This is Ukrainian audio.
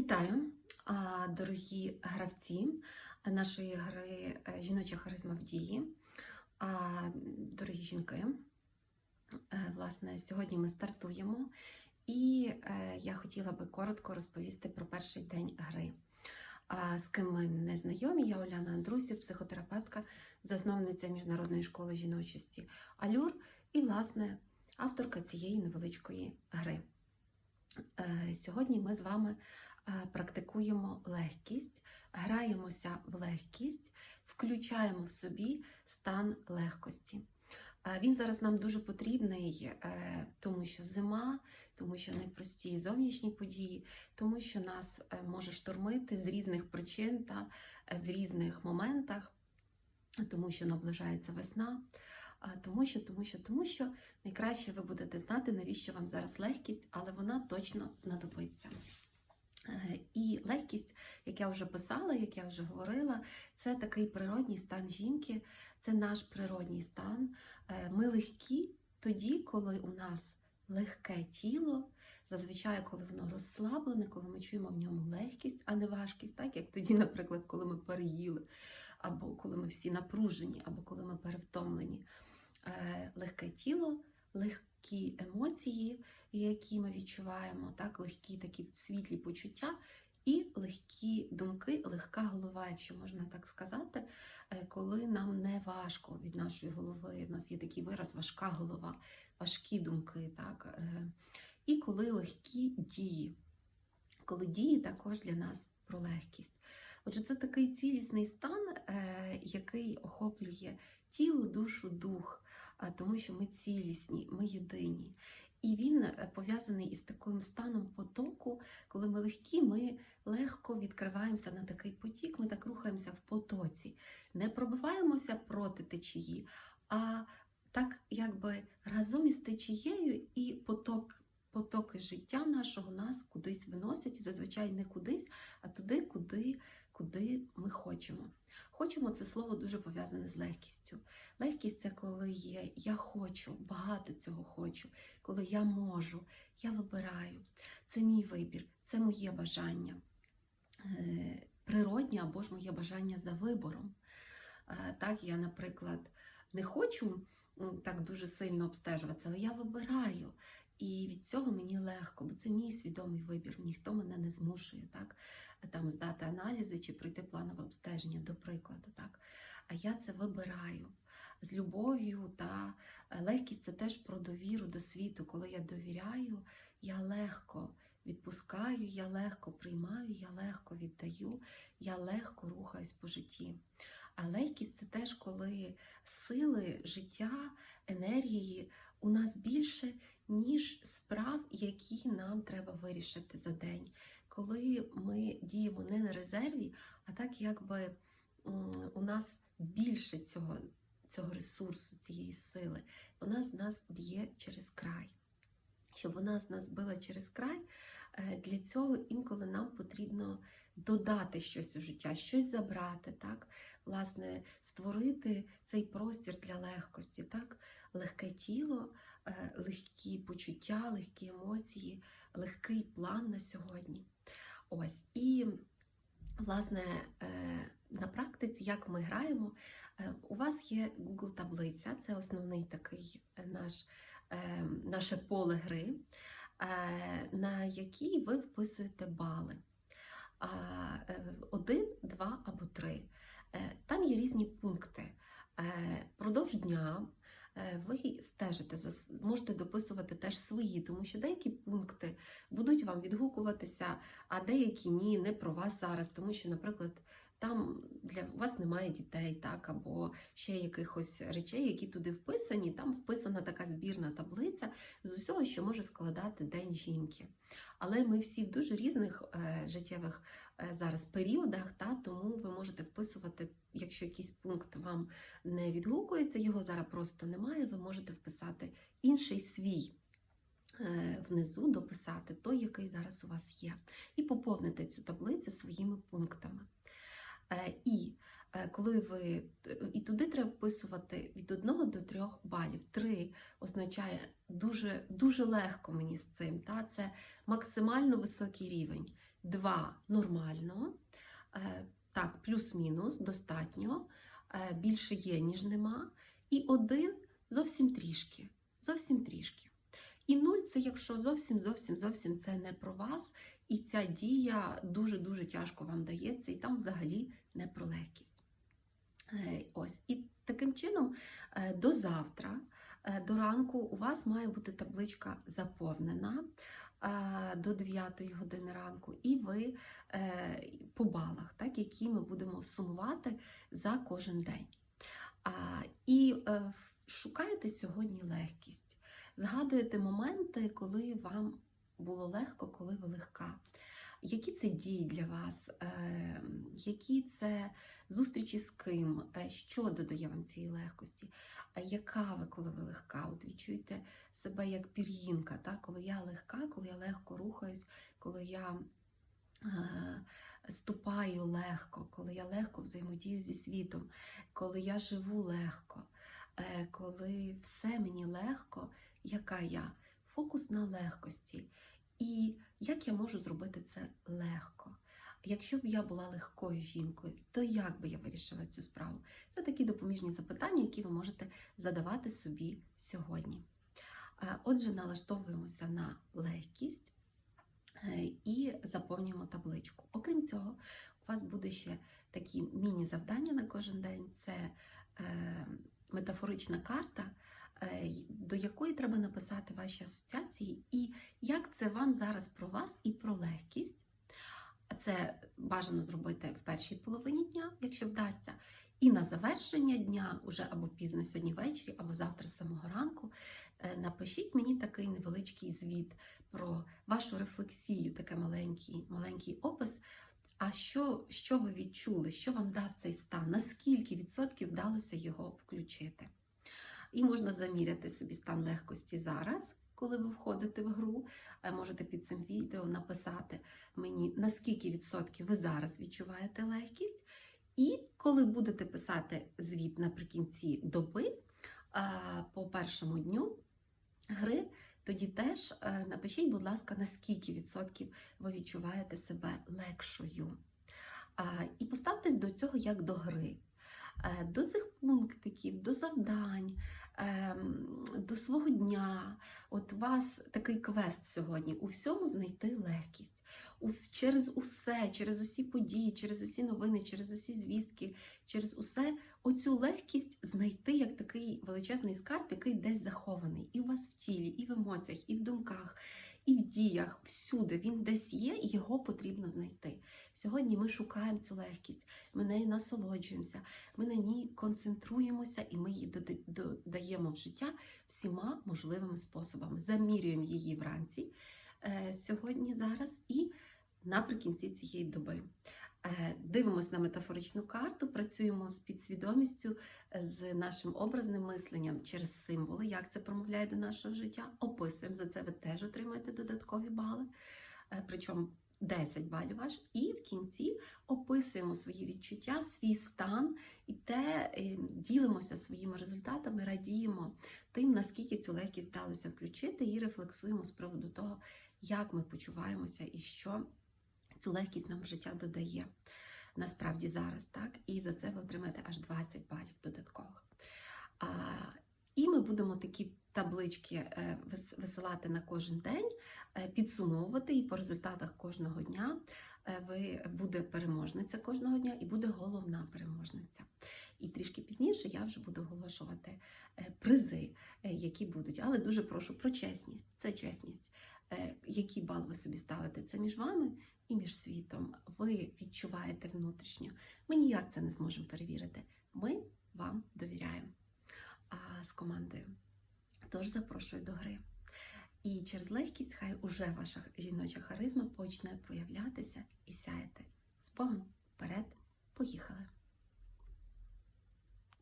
Вітаю, дорогі гравці нашої гри е, Жіноча харизма в дії. Дорогі жінки, Е, власне, сьогодні ми стартуємо, і е, я хотіла би коротко розповісти про перший день гри. З ким ми не знайомі, я Оляна Андрусів, психотерапевтка, засновниця Міжнародної школи жіночості Алюр і, власне, авторка цієї невеличкої гри. Сьогодні ми з вами практикуємо легкість, граємося в легкість, включаємо в собі стан легкості. Е, Він зараз нам дуже потрібний, е, тому що зима, тому що непрості зовнішні події, тому що нас е, може штормити з різних причин та е, в різних моментах, тому що наближається весна. Тому що, тому що, тому що найкраще ви будете знати, навіщо вам зараз легкість, але вона точно знадобиться. Е, І легкість, як я вже писала, як я вже говорила, це такий природній стан жінки, це наш природній стан. Е, Ми легкі тоді, коли у нас легке тіло, зазвичай, коли воно розслаблене, коли ми чуємо в ньому легкість, а не важкість, так як тоді, наприклад, коли ми переїли, або коли ми всі напружені, або коли ми перевтомлені. Е, Легке тіло, легкі емоції, які ми відчуваємо, так, легкі такі світлі почуття. І легкі думки, легка голова, якщо можна так сказати, е, коли нам не важко від нашої голови. У нас є такий вираз важка голова, важкі думки, так? е, І коли легкі дії, коли дії також для нас про легкість. Отже, це такий цілісний стан, е, який охоплює тіло, душу, дух, тому що ми цілісні, ми єдині. І він е, пов'язаний із таким станом потоку, коли ми легкі, ми легко відкриваємося на такий потік, ми так рухаємося в потоці, не пробиваємося проти течії, а так якби разом із течією і поток. Потоки життя нашого нас кудись виносять, і зазвичай не кудись, а туди, куди, куди ми хочемо. Хочемо це слово дуже пов'язане з легкістю. Легкість це коли є я хочу, багато цього хочу, коли я можу, я вибираю. Це мій вибір, це моє бажання. Е, Природнє або ж моє бажання за вибором. Е, Так, я, наприклад, не хочу так дуже сильно обстежуватися, але я вибираю. І від цього мені легко, бо це мій свідомий вибір. Ніхто мене не змушує так, там здати аналізи чи пройти планове обстеження, до прикладу. Так. А я це вибираю з любов'ю та е, легкість це теж про довіру до світу. Коли я довіряю, я легко відпускаю, я легко приймаю, я легко віддаю, я легко рухаюсь по житті. А легкість це теж коли сили життя, енергії у нас більше, ніж справ, які нам треба вирішити за день. Коли ми діємо не на резерві, а так якби у нас більше цього, цього ресурсу, цієї сили, вона з нас б'є через край. Щоб вона з нас била через край, е, для цього інколи нам потрібно додати щось у життя, щось забрати, так? Власне, створити цей простір для легкості, так? легке тіло, е, легкі почуття, легкі емоції, легкий план на сьогодні. Ось. І, власне, е, на практиці, як ми граємо, е, у вас є Google таблиця, це основний такий наш, наше поле гри, на якій ви вписуєте бали. Е, Один, два або три. Е, Там є різні пункти. Е, Продовж дня ви стежите, можете дописувати теж свої, тому що деякі пункти будуть вам відгукуватися, а деякі ні, не про вас зараз, тому що, наприклад, там для вас немає дітей, так, або ще якихось речей, які туди вписані. Там вписана така збірна таблиця з усього, що може складати день жінки. Але ми всі в дуже різних е, життєвих е, зараз періодах, та, тому ви можете вписувати, якщо якийсь пункт вам не відгукується, його зараз просто немає, ви можете вписати інший свій. е, Внизу дописати той, який зараз у вас є, і поповнити цю таблицю своїми пунктами. Е, коли ви і туди треба вписувати від 1 до 3 балів. 3 означає дуже, дуже легко мені з цим. Та? Це максимально високий рівень. 2 нормально. Е, Так, плюс-мінус, достатньо. Е, Більше є, ніж нема. І один зовсім трішки. Зовсім трішки. І нуль це якщо зовсім, зовсім, зовсім це не про вас, і ця дія дуже-дуже тяжко вам дається, і там взагалі не про легкість. Е, Ось. І таким чином е, до завтра, е, до ранку, у вас має бути табличка заповнена до 9 години ранку, і ви по балах, так, які ми будемо сумувати за кожен день. І шукаєте сьогодні легкість. Згадуєте моменти, коли вам було легко, коли ви легка. Які це дії для вас? Е, Які це зустрічі з ким? Е, Що додає вам цієї легкості? Яка ви, коли ви легка? От відчуєте себе як пір'їнка, так? коли я легка, коли я легко рухаюсь, коли я е, ступаю легко, коли я легко взаємодію зі світом, коли я живу легко, коли все мені легко, яка я? Фокус на легкості. І як я можу зробити це легко? Якщо б я була легкою жінкою, то як би я вирішила цю справу? Це такі допоміжні запитання, які ви можете задавати собі сьогодні. Е, Отже, налаштовуємося на легкість е, і заповнюємо табличку. Окрім цього, у вас буде ще такі міні-завдання на кожен день. Це е, метафорична карта, до якої треба написати ваші асоціації, і як це вам зараз про вас і про легкість. Це бажано зробити в першій половині дня, якщо вдасться. І на завершення дня, уже або пізно сьогодні ввечері, або завтра з самого ранку, е, напишіть мені такий невеличкий звіт про вашу рефлексію, такий маленький, маленький опис. А що, що ви відчули, що вам дав цей стан? Наскільки відсотків вдалося його включити? І можна заміряти собі стан легкості зараз, коли ви входите в гру. Е, Можете під цим відео написати мені, наскільки відсотків ви зараз відчуваєте легкість. І коли будете писати звіт наприкінці доби по першому дню гри, тоді теж е, напишіть, будь ласка, наскільки відсотків ви відчуваєте себе легшою. І поставтесь до цього як до гри. Е, До цих пунктиків, до завдань, ем, до свого дня. От у вас такий квест сьогодні у всьому знайти легкість. Через усе, через усі події, через усі новини, через усі звістки, через усе оцю легкість знайти як такий величезний скарб, який десь захований. І у вас в тілі, і в емоціях, і в думках, і в діях. Всюди він десь є, і його потрібно знайти. Сьогодні ми шукаємо цю легкість, ми нею насолоджуємося, ми на ній концентруємося і ми її додаємо в життя всіма можливими способами. Замірюємо її вранці е, сьогодні, зараз і наприкінці цієї доби. Е, Дивимось на метафоричну карту, працюємо з підсвідомістю, е, з нашим образним мисленням через символи, як це промовляє до нашого життя. Описуємо за це, ви теж отримаєте додаткові бали, е, причому 10 балів аж. І в кінці описуємо свої відчуття, свій стан і те ділимося своїми результатами, радіємо тим, наскільки цю легкість вдалося включити, і рефлексуємо з приводу того, як ми почуваємося і що цю легкість нам в життя додає. Насправді зараз, так? І за це ви отримаєте аж 20 балів додаткових. А, і ми будемо такі таблички е, висилати на кожен день, е, підсумовувати, і по результатах кожного дня е, ви буде переможниця кожного дня і буде головна переможниця. І трішки пізніше я вже буду оголошувати призи, які будуть. Але дуже прошу про чесність. Це чесність. Який бал ви собі ставите? Це між вами і між світом. Ви відчуваєте внутрішньо. Ми ніяк це не зможемо перевірити. Ми вам довіряємо а, з командою. Тож запрошую до гри. І через легкість хай уже ваша жіноча харизма почне проявлятися і сяяти. З Богом вперед, поїхали!